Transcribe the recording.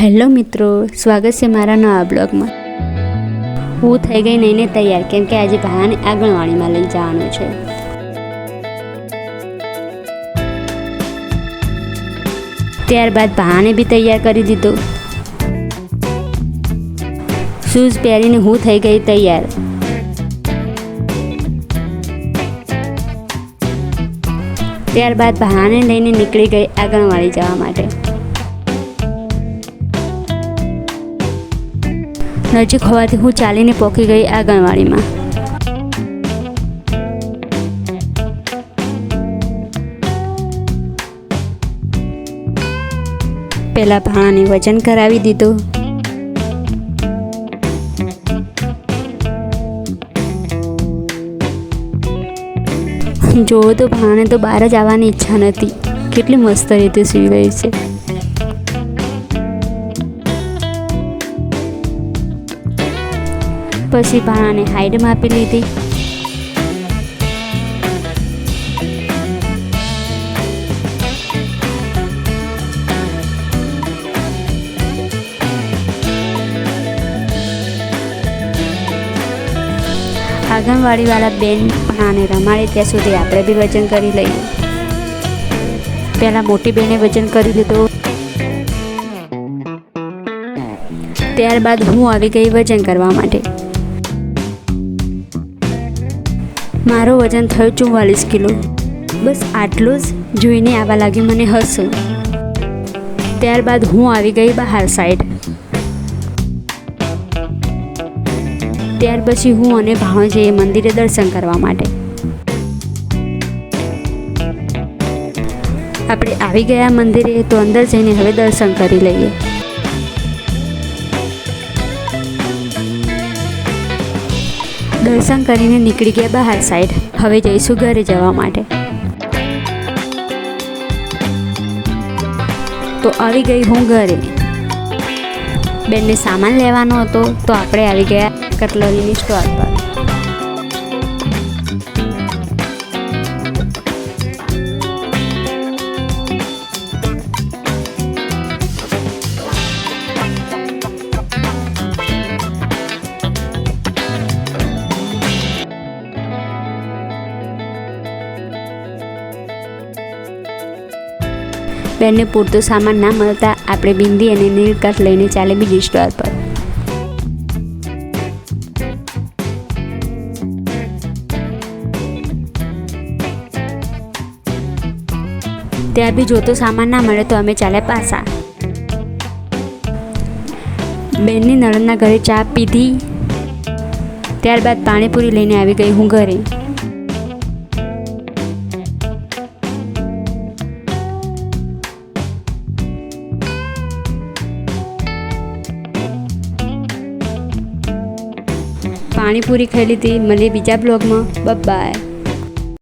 Hello મિત્રો, સ્વાગત છે મારા નવા બ્લોગમાં. હું થઈ ગઈ નઈને તૈયાર, કેમ કે આજે ભાને આંગણવાડીમાં લઈ જવાનું છે. ત્યારબાદ ભાને બી તૈયાર કરી દીધો. શૂઝ પહેરીને હું થઈ ગઈ તૈયાર. ત્યારબાદ ભાને લઈને નીકળી ગઈ આંગણવાડી જવા માટે. નજીક હોવાથી હું ચાલીને પહોંચી ગઈ આંગણવાડીમાં. પહેલાં ભાણાને વજન કરાવી દીધું. જોવો તો ભાણે તો બહાર જ આવવાની ઈચ્છા નથી. કેટલી મસ્ત રીતે સૂઈ રહી છે. પછી ભાણાને હાઈટ માપી લીધી. આંગણવાડીવાળા બેન ભાણાને રમાડે ત્યાં સુધી આપણે બી વજન કરી લઈએ. પહેલાં મોટી બેને વજન કરી લીધું. ત્યારબાદ હું આવી ગઈ વજન કરવા માટે. મારો વજન થયું ચુમ્માલીસ કિલો. બસ આટલું જ જોઈને આવા લાગ્યું મને હસવું ત્યારબાદ હું આવી ગઈ બહાર સાઈડ ત્યાર પછી હું અને ભાણો જઈએ મંદિરે દર્શન કરવા માટે. આપણે આવી ગયા મંદિરે તો અંદર જઈને હવે દર્શન કરી લઈએ. દર્શન કરીને નીકળી ગયા બહાર સાઈડ. હવે જઈશું ઘરે જવા માટે. તો આવી ગઈ હું ઘરે. બેનને સામાન લેવાનો હતો, તો આપણે આવી ગયા કટલરીની સ્ટોર પર. બેનને પૂરતો સામાન ના મળતા આપણે બિંદી અને નીલકંઠ લઈને ચાલે બીજી સ્ટોર પર. ત્યાં બી જોતો સામાન ના મળે તો અમે ચાલે પાસા બેનની નળનના ઘરે ચા પીધી. ત્યારબાદ પાણીપુરી લઈને આવી ગઈ હું ઘરે. પાણીપુરી ખાઈ લીધી. મળીએ બીજા બ્લોગમાં. બાય